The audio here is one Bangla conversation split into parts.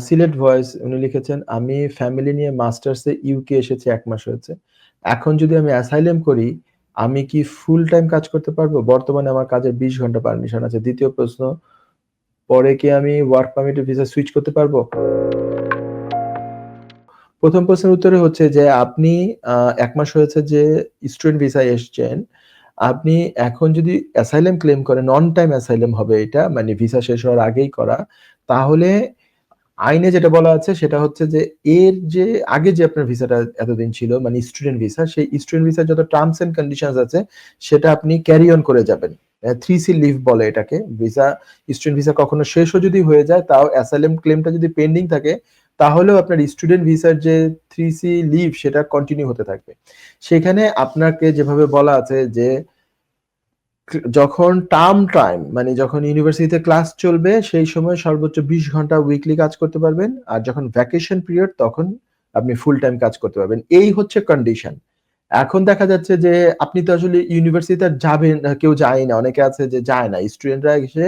সিলেট ভয়েস উনি লিখেছেন, "আমি ফ্যামিলি নিয়ে মাস্টার্সে ইউকে এসেছি এক মাস হয়েছে। এখন যদি আমি অ্যাসাইলেম করি, আমি কি ফুল টাইম কাজ করতে পারব? বর্তমানে আমার কাজের ২০ ঘণ্টা পারমিশন আছে।" দ্বিতীয় প্রশ্ন, "পরে কি আমি ওয়ার্ক পারমিটের ভিসা সুইচ করতে পারব?" প্রথম প্রশ্নের উত্তরে হচ্ছে যে আপনি ১ মাস হয়েছে যে স্টুডেন্ট ভিসায় এসছেন। আপনি এখন যদি অ্যাসাইলেম ক্লেম করেন, নন টাইম অ্যাসাইলেম হবে এটা। মানে ভিসা শেষ হওয়ার আগেই করা। তাহলে আইনে যেটা বলা আছে সেটা হচ্ছে যে এর যে আগে যে আপনার ভিসাটা এতদিন ছিল মানে স্টুডেন্ট ভিসা, সেই স্টুডেন্ট ভিসার যত টার্মস এন্ড কন্ডিশনস আছে সেটা আপনি ক্যারি অন করে যাবেন। থ্রি সি লিভ বলে এটাকে। ভিসা স্টুডেন্ট ভিসা কখনো শেষও যদি হয়ে যায় তাও অ্যাসাইলাম ক্লেমটা যদি পেন্ডিং থাকে তাহলেও আপনার স্টুডেন্ট ভিসার যে থ্রি সি লিভ সেটা কন্টিনিউ হতে থাকবে। সেখানে আপনাকে যেভাবে বলা আছে যে যখন টার্ম টাইম মানে যখন ইউনিভার্সিটিতে ক্লাস চলবে সেই সময় সর্বোচ্চ ২০ ঘণ্টা উইকলি কাজ করতে পারবেন। আর যখন ভ্যাকেশন পিরিয়ড তখন আপনি ফুল টাইম কাজ করতে পারবেন। এই হচ্ছে কন্ডিশন। এখন দেখা যাচ্ছে যে আপনি তো আসলে ইউনিভার্সিটিতে যাবেন কেউ যায় না। অনেকে আছে যে যায় না। স্টুডেন্টরা এসে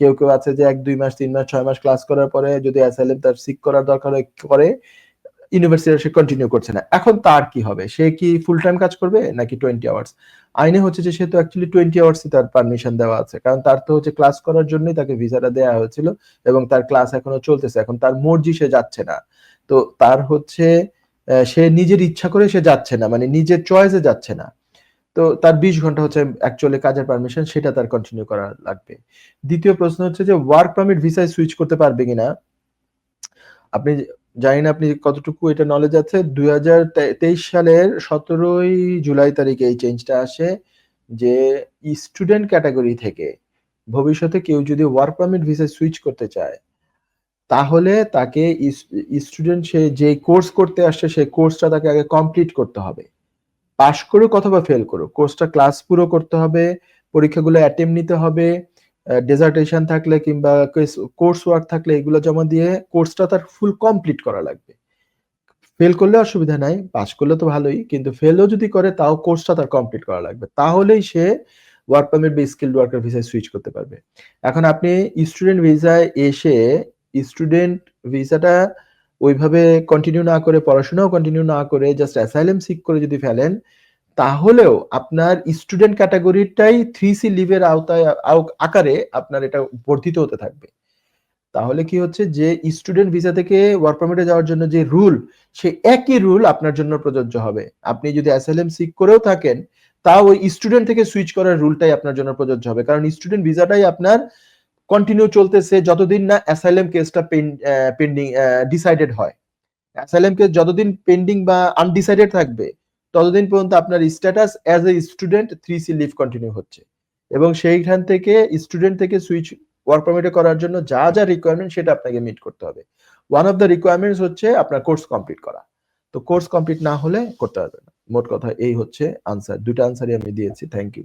কেউ, কেউ আছে যে ১, ২ মাস, তিন মাস, ছয় মাস ক্লাস করার পরে যদি অ্যাসাইলাম তার সিক করার দরকার করে, ইউনিভার্সিটি সে কন্টিনিউ করছে না। এখন তার কি হবে? সে কি ফুল টাইম কাজ করবে নাকি 20 আওয়ার্স? আইনে হচ্ছে যে সে তো অ্যাকচুয়ালি 20 আওয়ার্সই তার পারমিশন দেওয়া আছে। কারণ তার তো হচ্ছে ক্লাস করার জন্যই তাকে ভিসাটা দেয়া হয়েছিল এবং তার ক্লাস এখনও চলতেছে। এখন তার মর্জি সে যাচ্ছে না। তো তার হচ্ছে সে নিজের ইচ্ছা করে সে যাচ্ছে না। মানে নিজের চয়েসে যাচ্ছে না। তো তার ২০ ঘণ্টা হচ্ছে অ্যাকচুয়ালি কাজের পারমিশন সেটা তার কন্টিনিউ করা লাগবে। দ্বিতীয় প্রশ্ন হচ্ছে যে ওয়ার্ক পারমিট ভিসায় সুইচ করতে পারবে কিনা? আপনি জানি না আপনি কতটুকু এটা নলেজ আছে। ২০২৩ সালের ১৭ই জুলাই তারিখে এই চেঞ্জটা আসে যে স্টুডেন্ট ক্যাটাগরি থেকে ভবিষ্যতে কেউ যদি ওয়ার্ক পারমিট ভিসায় সুইচ করতে চায়, তাহলে তাকে স্টুডেন্ট সে যে কোর্স করতে আসছে সেই কোর্সটা তাকে আগে কমপ্লিট করতে হবে। পাস করুক অথবা ফেল করুক। কোর্সটা ক্লাস পুরো করতে হবে, পরীক্ষাগুলো অ্যাটেম্প নিতে হবে। ডেজার্টেশন থাকলে কিংবা কোর্স ওয়ার্ক থাকলে এগুলো জমা দিয়ে কোর্সটা তার ফুল কমপ্লিট করা লাগবে। ফেল করলে অসুবিধা নাই। পাস করলে তো ভালোই। কিন্তু ফেলও যদি করে তাও কোর্সটা তার কমপ্লিট করা লাগবে। তাহলেই সে ওয়ার্ক পারমিট বা স্কিলড ওয়ার্কার ভিসায় সুইচ করতে পারবে। এখন আপনি স্টুডেন্ট ভিসায় এসে স্টুডেন্ট ভিসাটা ওইভাবে কন্টিনিউ না করে পড়াশোনাও কন্টিনিউ না করে জাস্ট অ্যাসাইলেম সিক করে যদি ফেলেন, তাহলেও আপনার স্টুডেন্ট ক্যাটাগরিটাই থ্রি সি লিভের আওতায় আও আকারে আপনার এটা বর্ধিত হতে থাকবে। তাহলে কি হচ্ছে যে স্টুডেন্ট ভিসা থেকে ওয়ার্ক পারমিটে যাওয়ার জন্য যে রুল, সে একই রুল আপনার জন্য প্রযোজ্য হবে। আপনি যদি অ্যাসাইলাম সিক করেও থাকেন, তাও ওই স্টুডেন্ট থেকে সুইচ করার রুলটাই আপনার জন্য প্রযোজ্য হবে। কারণ স্টুডেন্ট ভিসাটাই আপনার কন্টিনিউ চলতেছে যতদিন না অ্যাসাইলাম কেসটা পেন পেন্ডিং ডিসাইডেড হয়। অ্যাসাইলাম কেস যতদিন পেন্ডিং বা আনডিসাইডেড থাকবে, ততদিন পর্যন্ত আপনার status as a student three C leave continue হচ্ছে। এবং সেইখান থেকে স্টুডেন্ট থেকে সুইচ ওয়ার্ক পারমিটে করার জন্য যা, যা রিকোয়ারমেন্ট সেটা আপনাকে মিট করতে হবে। ওয়ান অফ দ্য রিকোয়ারমেন্টস হচ্ছে আপনার কোর্স কমপ্লিট করা। তো কোর্স কমপ্লিট না হলে করতে পারবে না। মোট কথা এই হচ্ছে আনসার। দুটো আনসারই আমি দিয়েছি। Thank you.